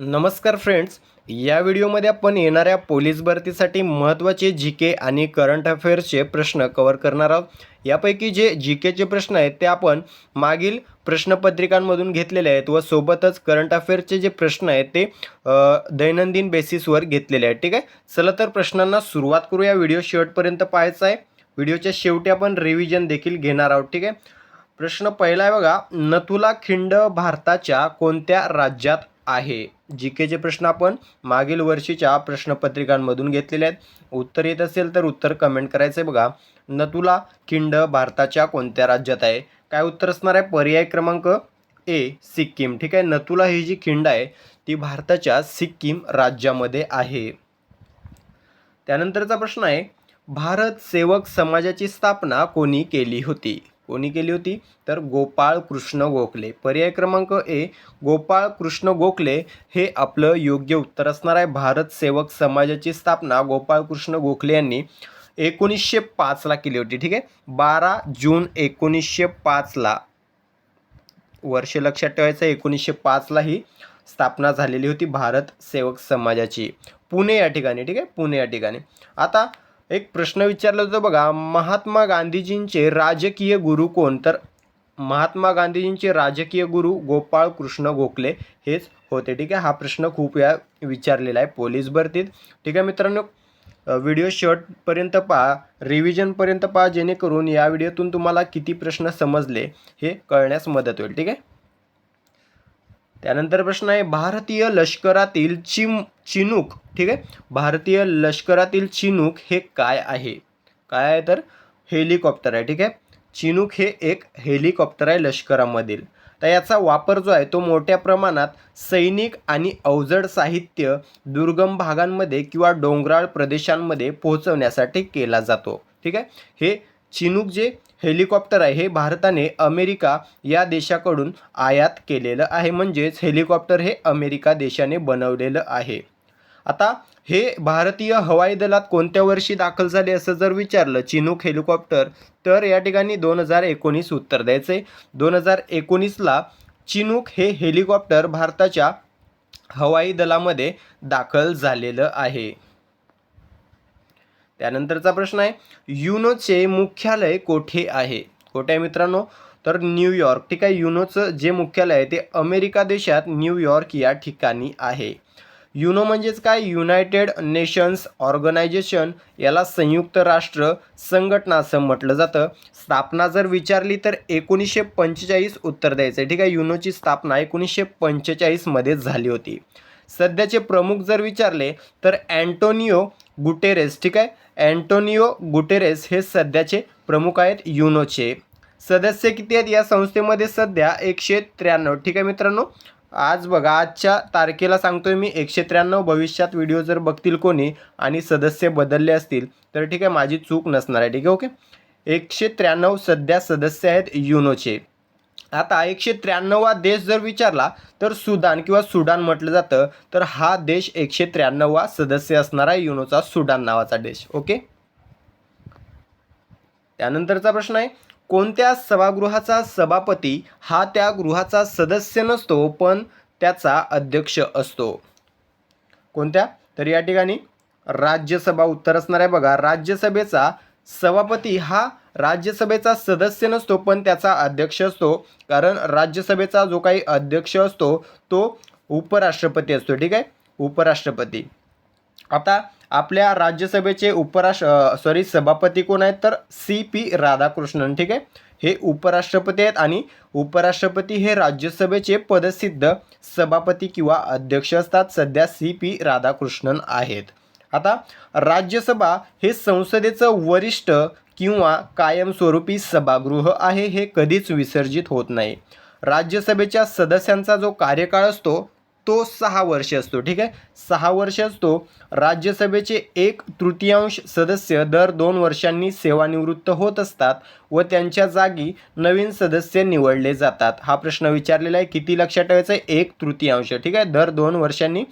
नमस्कार फ्रेंड्स या व्हिडिओमध्ये आपण येणाऱ्या पोलीस भरतीसाठी महत्त्वाचे जी के आणि करंट अफेअर्सचे प्रश्न कवर करणार आहोत. यापैकी जे जी केचे प्रश्न आहेत ते आपण मागील प्रश्नपत्रिकांमधून घेतलेले आहेत व सोबतच करंट अफेअर्सचे जे प्रश्न आहेत ते दैनंदिन बेसिसवर घेतलेले आहेत. ठीक आहे? चला तर प्रश्नांना सुरुवात करू. या व्हिडिओ शेवटपर्यंत पाहायचा आहे. व्हिडिओच्या शेवटी आपण रिव्हिजन देखील घेणार आहोत. ठीक आहे? प्रश्न पहिला आहे बघा नथुला खिंड भारताच्या कोणत्या राज्यात आहे. जी केचे प्रश्न आपण मागील वर्षीच्या प्रश्नपत्रिकांमधून घेतलेले आहेत. उत्तर येत असेल तर उत्तर कमेंट करायचं आहे बघा. नतुला खिंड भारताच्या कोणत्या राज्यात आहे? काय उत्तर असणार आहे? पर्याय क्रमांक ए सिक्कीम. ठीक आहे? नतुला ही जी खिंड आहे ती भारताच्या सिक्कीम राज्यामध्ये आहे. त्यानंतरचा प्रश्न आहे भारत सेवक समाजाची स्थापना कोणी केली होती? कोणी केली होती? तर गोपाळ कृष्ण गोखले. पर्याय क्रमांक ए गोपाळ कृष्ण गोखले हे आपलं योग्य उत्तर असणार आहे. भारत सेवक समाजाची स्थापना गोपाळ कृष्ण गोखले यांनी एकोणीसशे पाचला केली होती. ठीक आहे? बारा जून एकोणीसशे पाचला वर्ष लक्षात ठेवायचं एकोणीसशे पाचला ही स्थापना झालेली होती भारत सेवक समाजाची. पुणे या ठिकाणी. ठीक आहे? पुणे या ठिकाणी. आता एक प्रश्न विचारला होता बघा महात्मा गांधीजींचे राजकीय गुरु कोण? तर महात्मा गांधीजींचे राजकीय गुरु गोपाळ कृष्ण गोखले हेच होते. ठीक आहे हा प्रश्न खूप वेळा विचारलेला आहे पोलीस भरतीत. ठीक आहे मित्रांनो व्हिडिओ शॉर्टपर्यंत पहा रिव्हिजनपर्यंत पहा जेणेकरून या व्हिडिओतून तुम्हाला किती प्रश्न समजले हे कळण्यास मदत होईल. ठीक आहे? त्यानंतर प्रश्न आहे भारतीय लष्करातील चिम चिनूक ठीक आहे? भारतीय लष्करातील चिनूक हे काय आहे? काय आहे तर हेलिकॉप्टर आहे ठीक आहे? चिनूक हे एक हेलिकॉप्टर आहे लष्करामधील. तर याचा वापर जो आहे तो मोठ्या प्रमाणात सैनिक आणि अवजड साहित्य दुर्गम भागांमध्ये किंवा डोंगराळ प्रदेशांमध्ये पोहोचवण्यासाठी केला जातो ठीक आहे? हे चिनूक जे हेलिकॉप्टर आहे हे भारताने अमेरिका या देशाकडून आयात केलेलं आहे. म्हणजेच हेलिकॉप्टर हे अमेरिका देशाने बनवलेलं आहे. आता हे भारतीय हवाई दलात कोणत्या वर्षी दाखल झाले असं जर विचारलं चिनूक हेलिकॉप्टर तर या ठिकाणी दोन हजार एकोणीस उत्तर द्यायचं आहे दोन हजार एकोणीसला चिनूक हे हेलिकॉप्टर भारताच्या हवाई दलामध्ये दाखल झालेलं आहे. त्यानंतरचा प्रश्न आहे युनोचे मुख्यालय कोठे आहे? कोठे आहे मित्रांनो? तर न्यूयॉर्क ठीक आहे युनोचं जे मुख्यालय आहे ते अमेरिका देशात न्यूयॉर्क या ठिकाणी आहे. युनो म्हणजेच काय? United Nations Organisation. याला संयुक्त राष्ट्र संघटना असं म्हटलं जातं. स्थापना जर विचारली तर एकोणीसशे पंचेचाळीस उत्तर द्यायचं आहे ठीक आहे युनोची स्थापना एकोणीसशे पंचेचाळीसमध्ये झाली होती. सध्याचे प्रमुख जर विचारले तर अँटोनिओ गुटेरेस. ठीक आहे अँटोनिओ गुटेरेस हे सध्याचे प्रमुख आहेत युनोचे. सदस्य किती आहेत? या संस्थेमध्ये सध्या एकशे त्र्याण्णव. ठीक आहे मित्रांनो? आज बघा आजच्या तारखेला सांगतोय मी एकशे त्र्याण्णव. भविष्यात व्हिडिओ जर बघतील कोणी आणि सदस्य बदलले असतील तर ठीक आहे माझी चूक नसणार आहे. ठीक आहे ओके? एकशे त्र्याण्णव सध्या सदस्य आहेत युनोचे. आता एकशे त्र्याण्णवा देश जर विचारला तर सुदान किंवा सुडान म्हटलं जातं तर हा देश एकशे त्र्याण्णवा सदस्य असणारा युनोचा सुडान नावाचा देश ओके? त्यानंतरचा प्रश्न आहे कोणत्या सभागृहाचा सभापती हा त्या गृहाचा सदस्य नसतो पण त्याचा अध्यक्ष असतो? कोणत्या? तर या ठिकाणी राज्यसभा उत्तर असणार आहे बघा राज्यसभेचा सभापती हा राज्यसभेचा सदस्य नसतो पण त्याचा अध्यक्ष असतो. कारण राज्यसभेचा जो काही अध्यक्ष असतो तो उपराष्ट्रपती असतो. ठीक आहे? उपराष्ट्रपती. आता आपल्या राज्यसभेचे उपराष्ट्र सॉरी सभापती कोण आहेत? तर सी पी राधाकृष्णन. ठीक आहे? हे उपराष्ट्रपती आहेत आणि उपराष्ट्रपती हे राज्यसभेचे पदसिद्ध सभापती किंवा अध्यक्ष असतात. सध्या सी पी राधाकृष्णन आहेत. आता राज्यसभा हे संसदेचं वरिष्ठ किंवा कायमस्वरूपी सभागृह आहे हे कधीच विसर्जित होत नाही. राज्यसभेच्या सदस्यांचा जो कार्यकाळ असतो तो सहा वर्ष असतो ठीक आहे? सहा वर्ष असतो राज्यसभेचे एक तृतीयांश सदस्य दर दोन वर्षांनी सेवानिवृत्त होत असतात व त्यांच्या जागी नवीन सदस्य निवडले जातात. हा प्रश्न विचारलेला आहे. किती लक्षात ठेवायचं? आहे एक तृतीयांश ठीक आहे? दर दोन वर्षांनी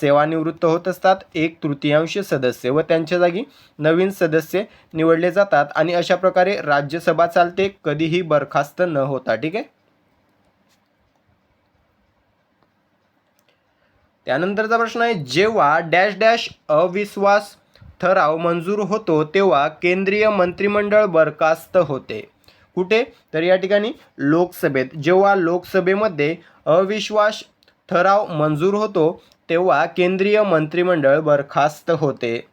सेवानिवृत्त होत असतात एक तृतीयांश सदस्य व त्यांच्या जागी नवीन सदस्य निवडले जातात आणि अशा प्रकारे राज्यसभा चालते कधीही बरखास्त न होता ठीक आहे? त्यानंतरचा प्रश्न आहे जेव्हा डॅश डॅश अविश्वास ठराव मंजूर होतो तेव्हा केंद्रीय मंत्रिमंडळ बरखास्त होते. कुठे? तर या ठिकाणी लोकसभेत. जेव्हा लोकसभेमध्ये अविश्वास ठराव मंजूर होतो तेव्हा केंद्रीय मंत्रिमंडळ बरखास्त होते.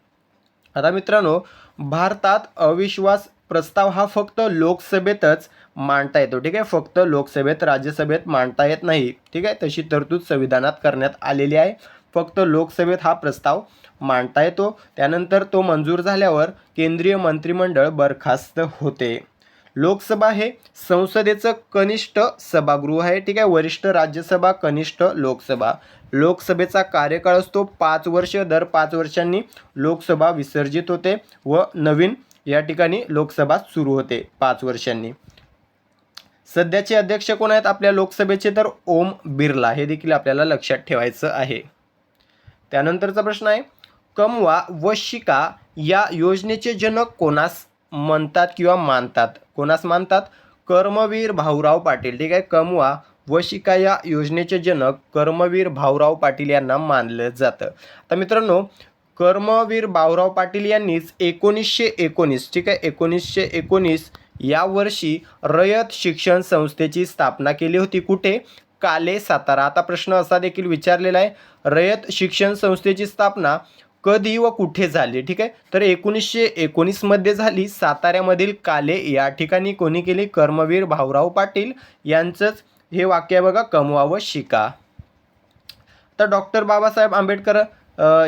आता मित्रांनो भारतात अविश्वास प्रस्ताव हा फक्त लोकसभेतच मांडता येतो ठीक आहे? फक्त लोकसभेत राज्यसभेत मांडता येत नाही ठीक आहे? तशी तरतूद संविधानात करण्यात आलेली आहे. फक्त लोकसभेत हा प्रस्ताव मांडता येतो. त्यानंतर तो मंजूर झाल्यावर केंद्रीय मंत्रिमंडळ बरखास्त होते. लोकसभा हे संसदेचं कनिष्ठ सभागृह आहे ठीक आहे? वरिष्ठ राज्यसभा कनिष्ठ लोकसभा. लोकसभेचा कार्यकाळ असतो पाच वर्ष. दर पाच वर्षांनी लोकसभा विसर्जित होते व नवीन या ठिकाणी लोकसभा सुरू होते पाच वर्षांनी. सध्याचे अध्यक्ष कोण आहेत आपल्या लोकसभेचे तर ओम बिर्ला हे देखील आपल्याला लक्षात ठेवायचं आहे. त्यानंतरचा प्रश्न आहे कमवा व शिका या योजनेचे जनक कोणास म्हणतात किंवा मानतात? कोणास मानतात? कर्मवीर भाऊराव पाटील. ठीक आहे कमवा व शिका या योजनेचे जनक कर्मवीर भाऊराव पाटील यांना मानलं जातं. आता मित्रांनो कर्मवीर भाऊराव पाटील यांनीच एकोणीसशे एकोणीस ठीक आहे? एकोणीसशे एकोणीस या वर्षी रयत शिक्षण संस्थेची स्थापना केली होती. कुठे? काले सातारा. आता प्रश्न असा देखील विचारलेला आहे. रयत शिक्षण संस्थेची स्थापना कधी व कुठे झाली ठीक आहे? तर एकोणीसशे एकोणीसमध्ये झाली. साताऱ्यामधील काले या ठिकाणी कोणी केली? कर्मवीर भाऊराव पाटील यांचंच हे वाक्य बघा कमवा व शिका. तर डॉक्टर बाबासाहेब आंबेडकर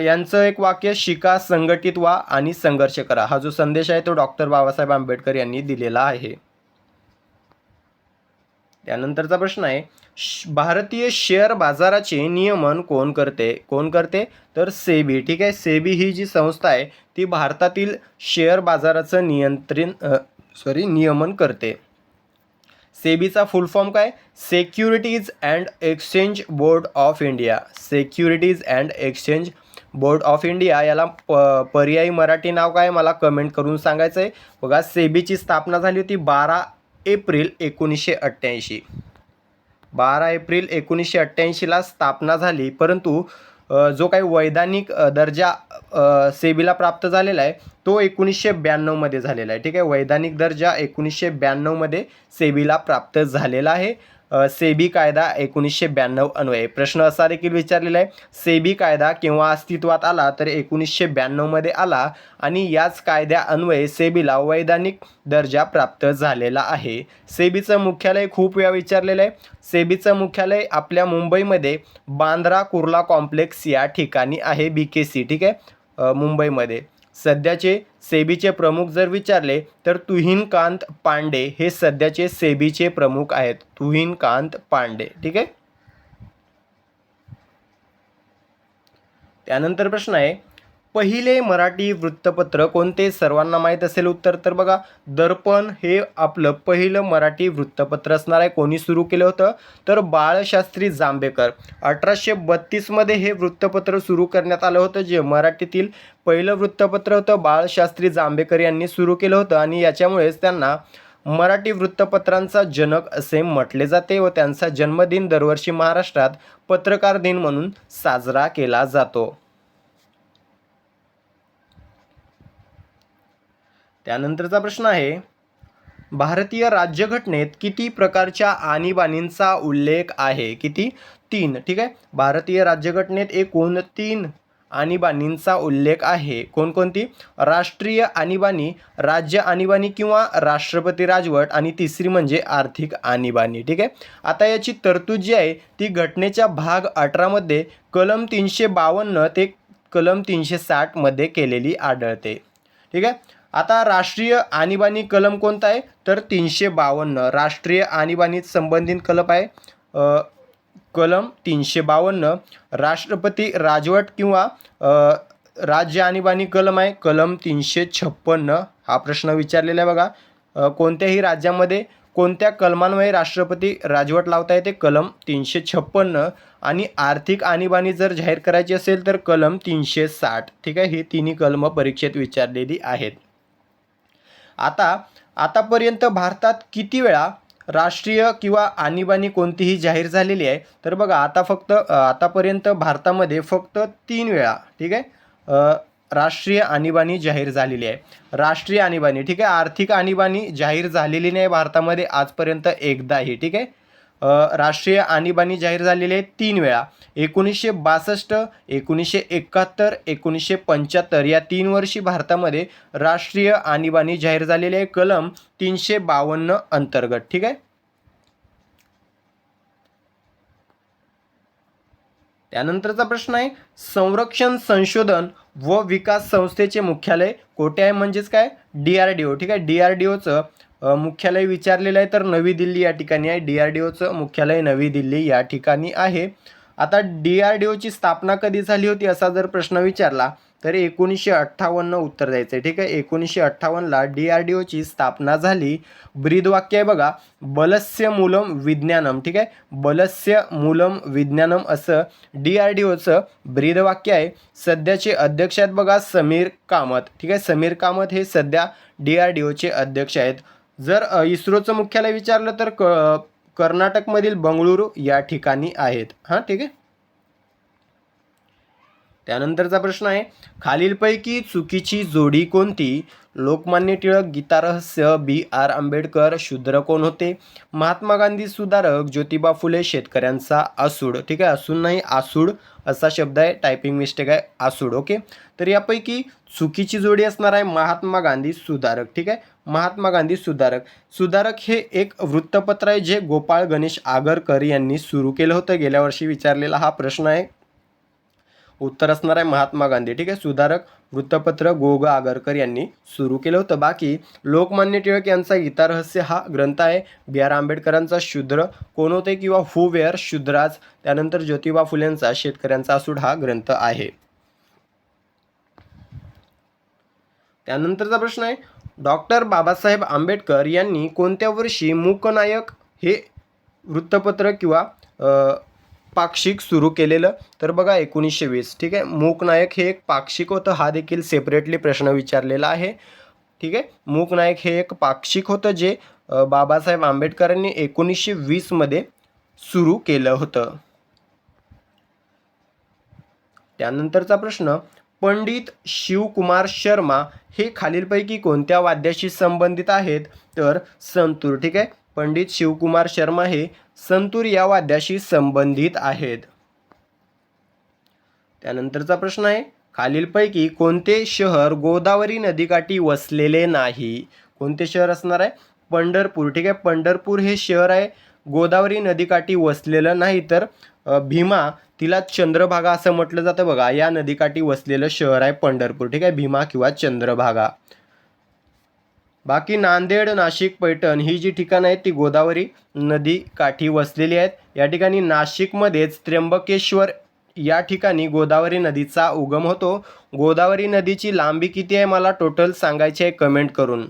यांचं एक वाक्य शिका संघटित व्हा आणि संघर्ष करा. हा जो संदेश आहे तो डॉक्टर बाबासाहेब आंबेडकर यांनी दिलेला आहे. त्यानंतरचा प्रश्न आहे श- भारतीय शेअर बाजाराचे नियमन कोण करते? कोण करते? तर सेबी. ठीक आहे सेबी ही जी संस्था आहे ती भारतातील शेअर बाजाराचं नियंत्रण सॉरी नियमन करते. सेबीचा फुल फॉर्म काय? Securities and exchange board of India. Securities and exchange board of India याला प पर्यायी मराठी नाव काय मला कमेंट करून सांगायचं आहे बघा सेबीची स्थापना झाली होती बारा एप्रिल एकोणीसशे अठ्ठ्याऐंशी. बारा एप्रिल एकोणीसशे अठ्ठ्याऐंशीला स्थापना झाली परंतु जो काही वैधानिक दर्जा सेबीला प्राप्त झालेला आहे तो एकोणीसशे ब्याण्णवमध्ये झालेला आहे. ठीक आहे? वैधानिक दर्जा एकोणीसशे ब्याण्णवमध्ये सेबीला प्राप्त झालेला आहे. सेबी कायदा एकोणीसशे ब्याण्णव अन्वये. प्रश्न असा देखील विचारलेला आहे सेबी कायदा केव्हा अस्तित्वात आला तर एकोणीसशे ब्याण्णवमध्ये आला आणि याच कायद्या अन्वये सेबीला वैधानिक दर्जा प्राप्त झालेला आहे. सेबीचं मुख्यालय खूप वेळा विचारलेलं आहे. सेबीचं मुख्यालय आपल्या मुंबईमध्ये बांद्रा कुर्ला कॉम्प्लेक्स या ठिकाणी आहे बी के सी ठीक आहे? मुंबईमध्ये. सध्याचे सेबीचे प्रमुख जर विचारले तर तुहिनकांत पांडे हे सध्याचे सेबीचे प्रमुख आहेत. तुहिनकांत पांडे. ठीक आहे? त्यानंतर प्रश्न आहे पहिले मराठी वृत्तपत्र कोणते? सर्वांना माहीत असेल उत्तर तर बघा दर्पण हे आपलं पहिलं मराठी वृत्तपत्र असणार आहे. कोणी सुरू केलं होतं? तर बाळशास्त्री जांभेकर. अठराशे बत्तीसमध्ये हे वृत्तपत्र सुरू करण्यात आलं होतं जे मराठीतील पहिलं वृत्तपत्र होतं. बाळशास्त्री जांभेकर यांनी सुरू केलं होतं आणि याच्यामुळेच त्यांना मराठी वृत्तपत्रांचा जनक असे म्हटले जाते व त्यांचा जन्मदिन दरवर्षी महाराष्ट्रात पत्रकार दिन म्हणून साजरा केला जातो. त्यानंतरचा प्रश्न आहे भारतीय राज्यघटनेत किती प्रकारच्या आणीबाणींचा उल्लेख आहे? किती? तीन. ठीक आहे? भारतीय राज्यघटनेत एकूण तीन आणीबाणींचा उल्लेख आहे. कोणकोणती? राष्ट्रीय आणीबाणी राज्य आणीबाणी किंवा राष्ट्रपती राजवट आणि तिसरी म्हणजे आर्थिक आणीबाणी. ठीक आहे? आता याची तरतूद जी आहे ती घटनेच्या भाग अठरामध्ये कलम तीनशे बावन्न ते कलम तीनशे साठमध्ये केलेली आढळते. ठीक आहे? आता राष्ट्रीय आणीबाणी कलम कोणता आहे? तर तीनशे बावन्न. राष्ट्रीय आणीबाणीत संबंधित कलम आहे. कलम तीनशे बावन्न. राष्ट्रपती राजवट किंवा राज्य आणीबाणी कलम आहे. कलम तीनशे छप्पन्न. हा प्रश्न विचारलेला आहे बघा. कोणत्याही राज्यामध्ये कोणत्या कलमांमुळे राष्ट्रपती राजवट लावता येते? कलम तीनशे छप्पन्न. आणि आर्थिक आणीबाणी जर जाहीर करायची असेल तर कलम तीनशे साठ. ठीक आहे? ही तिन्ही कलमं परीक्षेत विचारलेली आहेत. आता आतापर्यंत भारतात किती वेळा राष्ट्रीय किंवा आणीबाणी कोणतीही जाहीर झालेली आहे? तर बघा आता फक्त आतापर्यंत भारतामध्ये फक्त तीन वेळा ठीक आहे? राष्ट्रीय आणीबाणी जाहीर झालेली आहे. राष्ट्रीय आणीबाणी ठीक आहे? आर्थिक आणीबाणी जाहीर झालेली नाही भारतामध्ये आजपर्यंत एकदाही ठीक आहे? राष्ट्रीय आणीबाणी जाहीर झालेली आहे तीन वेळा. एकोणीसशे बासष्ट एकोणीसशे एकाहत्तर एकोणीसशे पंच्याहत्तर या तीन वर्षी भारतामध्ये राष्ट्रीय आणीबाणी जाहीर झालेली आहे. कलम तीनशे बावन्न अंतर्गत. ठीक आहे? त्यानंतरचा प्रश्न आहे संरक्षण संशोधन व विकास संस्थेचे मुख्यालय कोठे आहे? म्हणजेच काय? D R D O. ठीक आहे? डी आर डी ओचं मुख्यालय विचारलेलं आहे तर नवी दिल्ली या ठिकाणी आहे. डी आर डी ओचं मुख्यालय नवी दिल्ली या ठिकाणी आहे. आता डी आर डी ओची स्थापना कधी झाली होती असा जर प्रश्न विचारला तर एकोणीसशे अठ्ठावन्न उत्तर द्यायचं आहे ठीक आहे? एकोणीसशे अठ्ठावन्नला डी आर डी ओची स्थापना झाली. ब्रीदवाक्य आहे बघा बलस्य मूलम विज्ञानम ठीक आहे? बलस्य मूलम विज्ञानम असं डी आर डी ओचं ब्रीदवाक्य आहे. सध्याचे अध्यक्ष आहेत बघा समीर कामत ठीक आहे? समीर कामत हे सध्या डी आर डी ओचे अध्यक्ष आहेत. जर इस्रोचं मुख्यालय विचारलं तर क कर्नाटकमधील बंगळुरू या ठिकाणी आहेत. हां ठीक आहे? त्यानंतरचा प्रश्न आहे खालीलपैकी चुकीची जोडी कोणती? लोकमान्य टिळक गीतारहस्य बी. आर. आंबेडकर शूद्र कोण होते? महात्मा गांधी सुधारक ज्योतिबा फुले शेतकऱ्यांचा आसूड. ठीक आहे? असून नाही आसूड असा शब्द आहे टायपिंग मिस्टेक आहे आसूड. ओके? तर यापैकी चुकीची जोडी असणार आहे महात्मा गांधी सुधारक. ठीक आहे? महात्मा गांधी सुधारक. सुधारक हे एक वृत्तपत्र आहे जे गोपाळ गणेश आगरकर यांनी सुरू केलं होतं. गेल्या वर्षी विचारलेला हा प्रश्न आहे. उत्तर असणार आहे महात्मा गांधी. ठीक आहे सुधारक वृत्तपत्र गोग आगरकर यांनी सुरू केलं होतं. बाकी लोकमान्य टिळक यांचा गीतारहस्य हा ग्रंथ आहे. बी आर आंबेडकरांचा शूद्र कोण होते किंवा हु वेअर शूद्राज त्यानंतर ज्योतिबा फुलेंचा शेतकऱ्यांचा असूड हा ग्रंथ आहे. त्यानंतरचा प्रश्न आहे डॉक्टर बाबासाहेब आंबेडकर यांनी कोणत्या वर्षी मूकनायक हे वृत्तपत्र किंवा पाक्षिक सुरू केलेलं? तर बघा एकोणीसशे वीस. ठीक आहे? मूकनायक हे एक पाक्षिक होतं. हा देखील सेपरेटली प्रश्न विचारलेला आहे. ठीक आहे? मूकनायक हे एक पाक्षिक होतं जे बाबासाहेब आंबेडकरांनी एकोणीसशे वीसमध्ये सुरू केलं होतं. त्यानंतरचा प्रश्न पंडित शिवकुमार शर्मा हे खालीलपैकी कोणत्या वाद्याशी संबंधित आहेत? तर संतूर ठीक आहे? पंडित शिवकुमार शर्मा हे संतूर या वाद्याशी संबंधित आहेत. त्यानंतरचा प्रश्न आहे खालीलपैकी कोणते शहर गोदावरी नदीकाठी वसलेले नाही? कोणते शहर असणार आहे? पंढरपूर ठीक आहे? पंढरपूर हे शहर आहे गोदावरी नदीकाठी वसलेलं नाही तर भीमा तिला चंद्रभागा असं म्हटलं जातं बघा. या नदीकाठी वसलेलं शहर आहे पंढरपूर. ठीक आहे? भीमा किंवा चंद्रभागा. बाकी नांदेड नाशिक पैठण ही जी ठिकाणं आहेत ती गोदावरी नदी काठी वसलेली आहेत. या ठिकाणी नाशिकमध्येच त्र्यंबकेश्वर या ठिकाणी गोदावरी नदीचा उगम होतो. गोदावरी नदीची लांबी किती आहे मला टोटल सांगायची आहे कमेंट करून.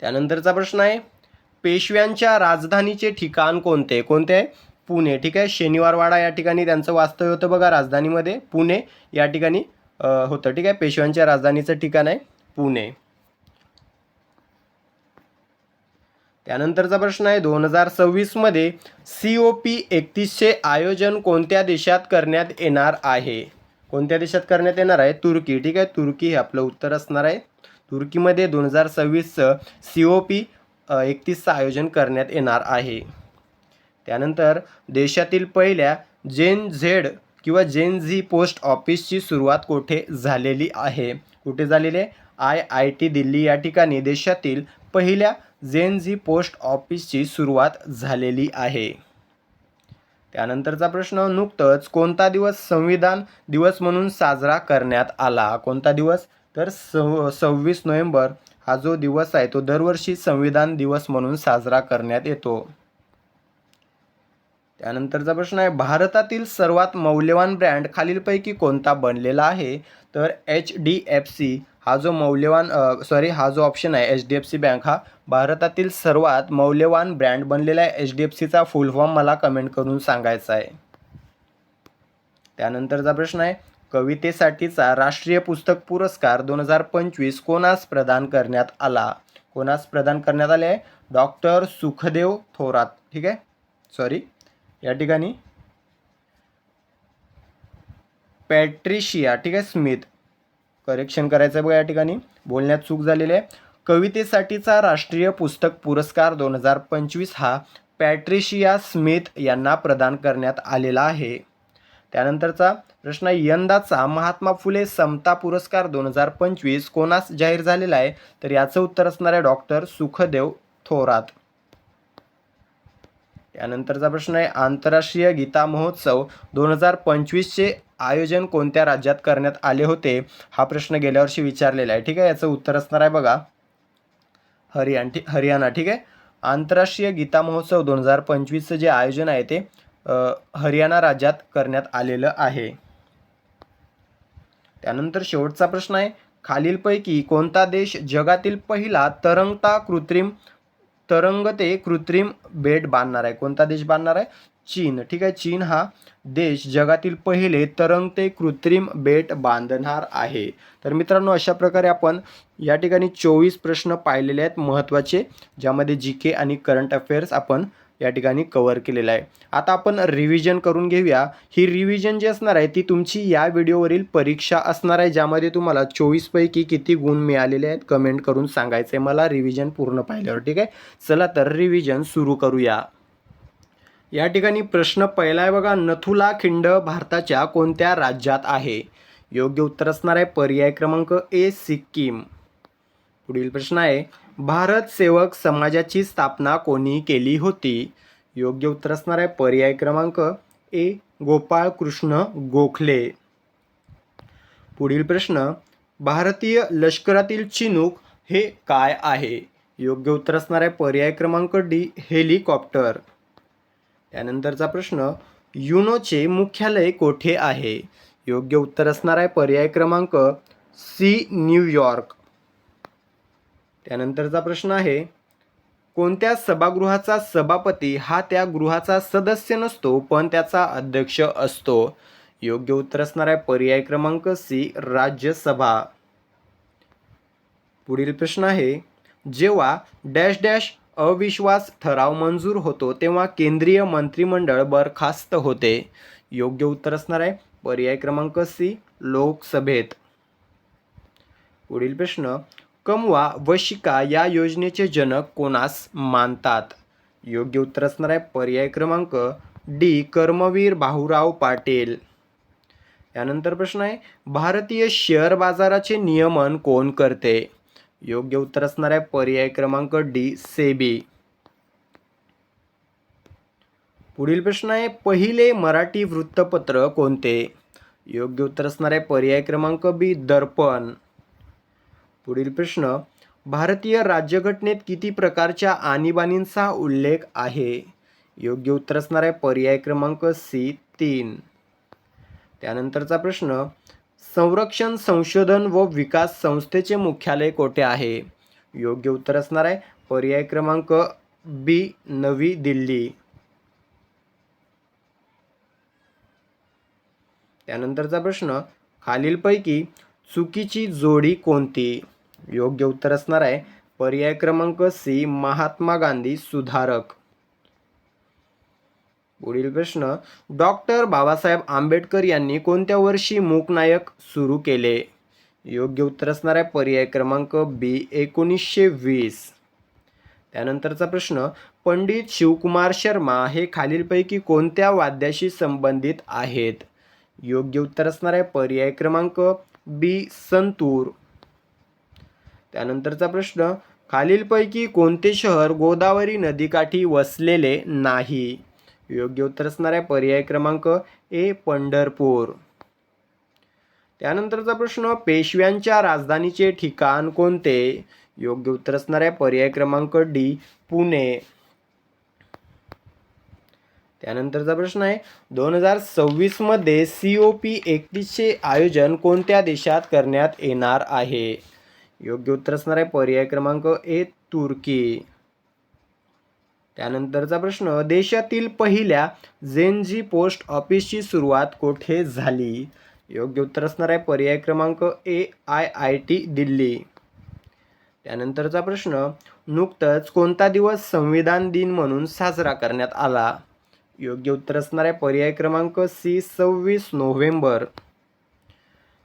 त्यानंतरचा प्रश्न आहे. पेशव्यांच्या राजधानीचे ठिकाण कोणते? कोणते आहे? पुणे. ठीक आहे? शनिवारवाडा या ठिकाणी त्यांचं वास्तव्य होतं बघा राजधानीमध्ये. पुणे या ठिकाणी होतं. ठीक आहे? पेशव्यांच्या राजधानीचं ठिकाण आहे पुणे. त्यानंतरचा प्रश्न आहे दोन हजार सव्वीसमध्ये सी ओ पी एकतीसचे आयोजन कोणत्या देशात करण्यात येणार आहे? कोणत्या देशात करण्यात येणार आहे? तुर्की. ठीक आहे? तुर्की हे आपलं उत्तर असणार आहे. तुर्कीमध्ये दोन हजार सव्वीसचं सी ओ पी एकतीसचं आयोजन करण्यात येणार आहे. त्यानंतर देशातील पहिल्या जेन झेड किंवा जेन झी पोस्ट ऑफिसची सुरुवात कोठे झालेली आहे? कुठे झालेली आहे? I I T Delhi. या ठिकाणी देशातील पहिल्या जेन झी पोस्ट ऑफिसची सुरुवात झालेली आहे. त्यानंतरचा प्रश्न नुकतंच कोणता दिवस संविधान दिवस म्हणून साजरा करण्यात आला? कोणता दिवस? तर सव सव्वीस नोव्हेंबर हा जो दिवस आहे तो दरवर्षी संविधान दिवस म्हणून साजरा करण्यात येतो. त्यानंतरचा प्रश्न आहे भारतातील सर्वात मौल्यवान ब्रँड खालीलपैकी कोणता बनलेला आहे? तर एच डी एफ सी हा जो मौल्यवान सॉरी हा जो ऑप्शन आहे H D F C bank हा भारतातील सर्वात मौल्यवान ब्रँड बनलेला आहे. एच डी एफ सीचा फुल फॉर्म मला कमेंट करून सांगायचा आहे. त्यानंतरचा प्रश्न आहे कवितेसाठीचा राष्ट्रीय पुस्तक पुरस्कार दोन हजार पंचवीस कोणास प्रदान करण्यात आला? कोणास प्रदान करण्यात आले? आहे डॉक्टर सुखदेव थोरात. ठीक आहे? सॉरी या ठिकाणी पॅट्रिशिया ठीक आहे स्मिथ. करेक्शन करायचं आहे बघा या ठिकाणी. बोलण्यात चूक झालेली आहे. कवितेसाठीचा राष्ट्रीय पुस्तक पुरस्कार दोन हजार पंचवीस हा पॅट्रिशिया स्मिथ यांना प्रदान करण्यात आलेला आहे. त्यानंतरचा प्रश्न आहे, यंदाचा महात्मा फुले समता पुरस्कार दोन हजार पंचवीस कोणास जाहीर झालेला आहे? तर याचं उत्तर असणार आहे डॉक्टर सुखदेव थोरात. त्यानंतरचा प्रश्न आहे आंतरराष्ट्रीय गीता महोत्सव दोन हजार पंचवीसचे आयोजन कोणत्या राज्यात करण्यात आले होते? हा प्रश्न गेल्या वर्षी विचारलेला आहे. ठीक आहे याचं उत्तर असणार आहे बघा. हरियाण ठीक हरियाणा ठीक आहे. आंतरराष्ट्रीय गीता महोत्सव दोन हजार पंचवीसचं जे आयोजन आहे ते हरियाणा राज्यात करण्यात आलेलं आहे. त्यानंतर शेवटचा प्रश्न आहे खालीलपैकी कोणता देश जगातील पहिला तरंगता कृत्रिम तरंगते कृत्रिम बेट बांधणार आहे? कोणता देश बांधणार आहे? चीन. ठीक आहे चीन हा देश जगातील पहिले तरंगते कृत्रिम बेट बांधणार आहे. तर मित्रांनो अशा प्रकारे आपण या ठिकाणी चोवीस प्रश्न पाहिलेले आहेत महत्त्वाचे ज्यामध्ये जी के आणि करंट अफेअर्स आपण या ठिकाणी कवर केलेलं आहे. आता आपण रिव्हिजन करून घेऊया. ही रिव्हिजन जी असणार आहे ती तुमची या व्हिडिओवरील परीक्षा असणार आहे ज्यामध्ये तुम्हाला चोवीसपैकी किती गुण मिळालेले आहेत कमेंट करून सांगायचं आहे मला रिव्हिजन पूर्ण पाहिल्यावर ठीक आहे? चला तर रिव्हिजन सुरू करूया. या ठिकाणी प्रश्न पहिला आहे बघा नथुला खिंड भारताच्या कोणत्या राज्यात आहे? योग्य उत्तर असणार आहे पर्याय क्रमांक ए सिक्कीम. पुढील प्रश्न आहे भारत सेवक समाजाची स्थापना कोणी केली होती? योग्य उत्तर असणार आहे पर्याय क्रमांक ए गोपाळ कृष्ण गोखले. पुढील प्रश्न भारतीय लष्करातील चिनूक हे काय आहे? योग्य उत्तर असणार आहे पर्याय क्रमांक डी हेलिकॉप्टर. त्यानंतरचा प्रश्न युनोचे मुख्यालय कोठे आहे? योग्य उत्तर असणार आहे पर्याय क्रमांक सी न्यूयॉर्क त्यानंतरचा प्रश्न आहे कोणत्या सभागृहाचा सभापती हा त्या गृहाचा सदस्य नसतो पण त्याचा अध्यक्ष असतो? योग्य उत्तर असणार आहे पर्याय क्रमांक सी राज्यसभा. पुढील प्रश्न आहे जेव्हा डॅश डॅश अविश्वास ठराव मंजूर होतो तेव्हा केंद्रीय मंत्रिमंडळ बरखास्त होते. योग्य उत्तर असणार आहे पर्याय क्रमांक सी लोकसभेत. पुढील प्रश्न कमवा व शिका या योजनेचे जनक कोणास मानतात? योग्य उत्तर असणार आहे पर्याय क्रमांक डी कर्मवीर भाऊराव पाटील. यानंतर प्रश्न आहे भारतीय शेअर बाजाराचे नियमन कोण करते? योग्य उत्तर असणार आहे पर्याय क्रमांक डी सेबी. पुढील प्रश्न आहे पहिले मराठी वृत्तपत्र कोणते? योग्य उत्तर असणार आहे पर्याय क्रमांक बी दर्पण. पुढील प्रश्न भारतीय राज्यघटनेत किती प्रकारच्या आणीबाणींचा उल्लेख आहे? योग्य उत्तर असणार आहे पर्याय क्रमांक सी तीन. त्यानंतरचा प्रश्न संरक्षण संशोधन व विकास संस्थेचे मुख्यालय कोठे आहे? योग्य उत्तर असणार आहे पर्याय क्रमांक बी नवी दिल्ली. त्यानंतरचा प्रश्न खालीलपैकी चुकीची जोडी कोणती? योग्य उत्तर असणार आहे. पर्याय क्रमांक सी महात्मा गांधी सुधारक. पुढील प्रश्न डॉक्टर बाबासाहेब आंबेडकर यांनी कोणत्या वर्षी मूकनायक सुरू केले? योग्य उत्तर असणार आहे पर्याय क्रमांक बी एकोणीसशे वीस. त्यानंतरचा प्रश्न पंडित शिवकुमार शर्मा हे खालीलपैकी कोणत्या वाद्याशी संबंधित आहेत? योग्य उत्तर असणार आहे पर्याय क्रमांक बी संतूर. त्यानंतरचा प्रश्न खालीलपैकी कोणते शहर गोदावरी नदीकाठी वसलेले नाही? योग्य उत्तर असणार आहे पर्याय क्रमांक ए पंढरपूर. त्यानंतरचा प्रश्न पेशव्यांच्या राजधानीचे ठिकाण कोणते? योग्य उत्तर असणार आहे पर्याय क्रमांक डी पुणे. त्यानंतरचा प्रश्न आहे दोन हजार सव्वीसमध्ये सी ओ पी एकतीसचे आयोजन कोणत्या देशात करण्यात येणार आहे? योग्य उत्तर असणार आहे. पर्याय क्रमांक ए तुर्की. त्यानंतरचा प्रश्न देशातील पहिल्या जेनजी पोस्ट ऑफिसची सुरुवात कोठे झाली? योग्य उत्तर असणार आहे पर्याय क्रमांक A I I T Delhi. त्यानंतरचा प्रश्न नुकतंच कोणता दिवस संविधान दिन म्हणून साजरा करण्यात आला? योग्य उत्तर असणार आहे पर्याय क्रमांक सी सव्वीस नोव्हेंबर.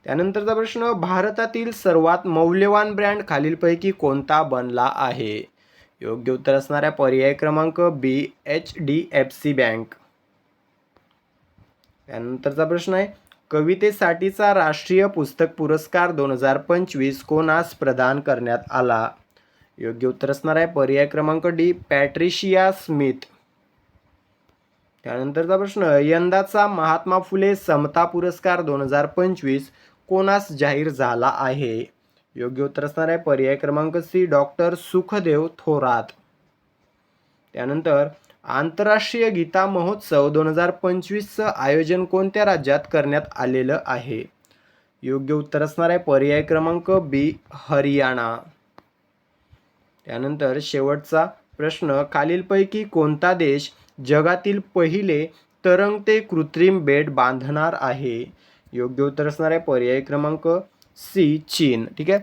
त्यानंतरचा प्रश्न भारतातील सर्वात मौल्यवान ब्रँड खालीलपैकी कोणता बनला आहे? योग्य उत्तर असणाऱ्या पर्याय क्रमांक B H D F C bank. त्यानंतरचा प्रश्न आहे कवितेसाठीचा राष्ट्रीय पुस्तक पुरस्कार दोन हजार पंचवीस कोणास प्रदान करण्यात आला? योग्य उत्तर असणार आहे पर्याय क्रमांक डी पॅट्रिशिया स्मिथ. त्यानंतरचा प्रश्न यंदाचा महात्मा फुले समता पुरस्कार दोन हजार पंचवीस कोणास जाहीर झाला आहे? योग्य उत्तर असणार आहे पर्याय क्रमांक सी डॉक्टर सुखदेव थोरात. त्यानंतर आंतरराष्ट्रीय गीता महोत्सव दोन हजार पंचवीसचं आयोजन कोणत्या राज्यात करण्यात आलेलं आहे? योग्य उत्तर असणार आहे पर्याय क्रमांक बी हरियाणा. त्यानंतर शेवटचा प्रश्न खालीलपैकी कोणता देश जगातील पहिले तरंगते कृत्रिम बेट बांधणार आहे? योग्य उत्तर असणार आहे. पर्याय क्रमांक सी चीन. ठीक आहे?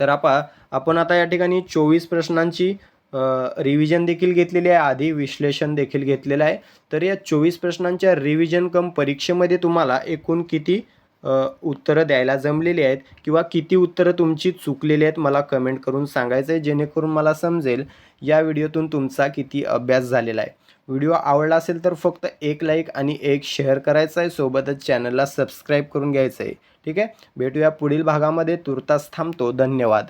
तर आपा आपण आता या ठिकाणी चोवीस प्रश्नांची रिव्हिजन देखील घेतलेली आहे. आधी विश्लेषण देखील घेतलेलं आहे. तर या चोवीस प्रश्नांच्या रिव्हिजन कम परीक्षेमध्ये तुम्हाला एकूण किती उत्तरं द्यायला जमलेली आहेत किंवा किती उत्तरं तुमची चुकलेली आहेत मला कमेंट करून सांगायचं आहे जेणेकरून मला समजेल या व्हिडिओतून तुमचा किती अभ्यास झालेला आहे. व्हिडिओ आवडला असेल तर फक्त एक लाईक आणि एक शेअर करायचं आहे. सोबतच चॅनलला सबस्क्राईब करून घ्यायचं आहे. ठीक आहे? भेटूया पुढील भागामध्ये. तुर्तास थांबतो. धन्यवाद.